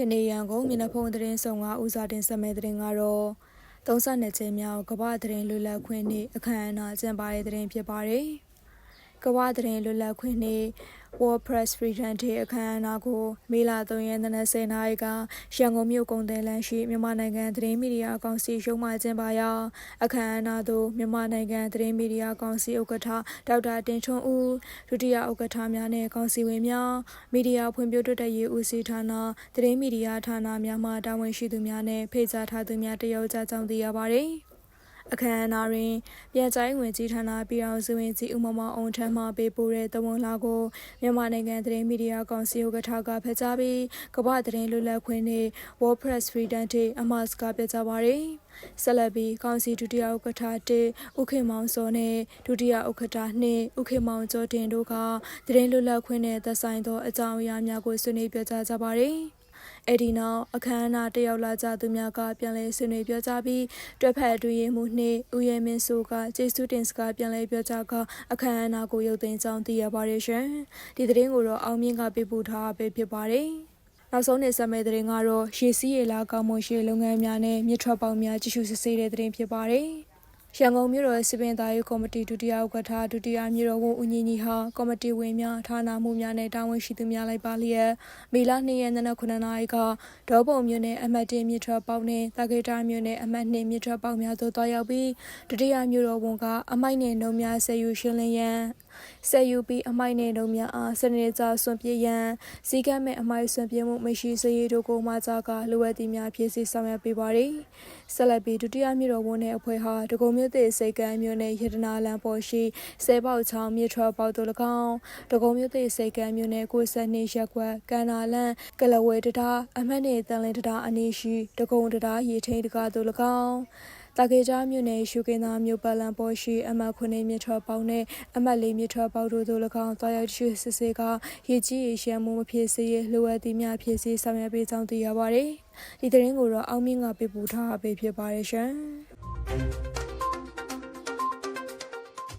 ယနေ့ရန်ကုန်မျက်နှာဖုံးသတင်းဆောင်ကဦးစွာတင်ဆက်မဲ့သတင်းကတော့32ကျင်းမြောက်ကမ္ဘာသတင်းလွတ်လပ်ခွင့်နေ့အခမ်းအနားကျင်းပတဲ့သတင်းဖြစ်ပါတယ်။ကမ္ဘာသတင်းလွတ်လပ်ခွင့်နေ့ World Press Freedom Day အခမ်းအနားကိုမေလ3ရက်နေ့10နာရီကရန်ကုန်မြို့ကုန်တယ်လမ်းရှိမြန်မာနိုင်ငံသတင်းမီဒီယာကောင်စီရုံးမှကျင်းပရာအခမ်းအနားသို့မြန်မာနိုင်ငံသတင်းမီဒီယာကောင်စီဥက္ကဋ္ဌဒေါက်တာတင်ထွန်းဦးဒုတိယဥက္ကဋ္ဌများနဲ့ကောင်စီဝင်များမီဒီယာဖွံ့ဖြိုးတိုးတက်ရေးဦးစီးဌာနသတင်းမီဒီယာဌာနများမှတာဝန်ရှိသူများနဲ့ဖိတ်ကြားထားသူများတယောက်ကြကြောင်းသိရပါတယ်။ အခမ်းအနားတွင်ပြန်ချိုင်းဝင်ကြီးဌာနပြည်အောင်စုဝင်ကြီးဦးမမအောင်ထမ်းမှပေးပို့တဲ့တဝန်လာကိုမြန်မာနိုင်ငံသတင်းမီဒီယာကောင်စီဥက္ကဋ္ဌကဖတ်ကြားပြီးကမ္ဘာသတင်းလွတ်လပ်ခွင့်နှင့် World Press Freedom Day အမှာစကားပြကြပါရယ်ဆက်လက်ပြီးကောင်စီဒုတိယဥက္ကဋ္ဌတေဥခေမောင်စောနဲ့ဒုတိယဥက္ကဋ္ဌနှင့်ဥခေမောင်ကျော်တင်တို့ကသတင်းလွတ်လပ်ခွင့်နဲ့သက်ဆိုင်သောအကြောင်းအရာများကိုဆွေးနွေးပြကြကြပါရယ် အဲ့ဒီနောက်အခမ်းအနားတက်ရောက်လာကြသူများကပြန်လည်ဆွေးနွေးပြောကြားပြီးတွက်ဖက်အတွင်းရေးမှူးနှင့်ဦးရဲမင်းစိုးကကျေးဇူးတင်စကားပြန်လည်ပြောကြားကအခမ်းအနားကိုရုပ်သိမ်းကြောင်းသိရပါတယ်ရှင်ဒီသတင်းကိုတော့အောင်မြင့်ကပေးပို့ထားပဲဖြစ်ပါတယ်နောက်ဆုံးနေဆက်မဲ့တဲ့ရင်ကတော့ရေစီးရေလာကောင်းမွန်ရှေလုပ်ငန်းများနဲ့မြစ်ထွက်ပေါင်းများကြည့်ရှုစစ်ဆေးတဲ့တဲ့ရင်ဖြစ်ပါတယ်။ ရန်ကုန်မြို့တော်စစ်ပင်သားရေးကော်မတီဒုတိယဥက္ကဋ္ဌဒုတိယမြို့တော်ဝန်ဦးညီညီဟာကော်မတီဝင်များဌာနမှုများနဲ့တာဝန်ရှိသူများလိုက်ပါလျက်မေလ2ရက်နေ့နက်9နာရီကဒေါပုံမြို့နယ်အမှတ်1မြစ်ထွက်ပေါက်နဲ့တာဂေတာမြို့နယ်အမှတ်2မြစ်ထွက်ပေါက်များသို့တွားရောက်ပြီးဒုတိယမြို့တော်ဝန်ကအမိုက်နဲ့နှုံများဆက်ယူရှင်းလင်းရန် ဆက်ယူပြီးအမိုက်နဲ့နှုံများအားစနေကြဆွန်ပြေးရန်စီကမ်းမဲ့အမိုက်ဆွန်ပြေးမှုမရှိစေရတို့ကိုမှကြကလိုအပ်သည်များဖြစ်စေဆောင်ရွက်ပေးပါသည်ဆက်လက်ပြီးဒုတိယမြို့တော်ဝန်နဲ့အဖွဲ့ဟာဒဂုံမြို့သစ်စိတ်ကမ်းမြို့နယ်ရတနာလန်ပေါ်ရှိဆဲပေါချောင်းမြစ်ထွက်ပေါက်တို့၎င်းဒဂုံမြို့သစ်စိတ်ကမ်းမြို့နယ်ကိုဆက်နေရက်ကွက်ကန္နာလန်ကလဝဲတတာအမှတ်နဲ့တန်လင်းတတာအနီးရှိဒဂုံတတာရေထိန်တကားတို့၎င်း တာကေကြားမြို့နယ်ရှုကင်းသားမြို့ပတ်လန်ပေါ်ရှိအမှတ်9မြစ်ထွက်ပေါက်နဲ့အမှတ်4မြစ်ထွက်ပေါက်တို့တို့၎င်းတွားရောက်ရှိစစ်ဆေးကရေကြီးရေရှမ်းမှုမဖြစ်စေရလိုအပ်သည့်များဖြစ်စေဆောင်ရွက်ပေးကြောင်းသိရပါတယ်။ဒီသတင်းကိုတော့အောင်မြင့်ကပေးပို့ထားပေးဖြစ်ပါတယ်ရှင်။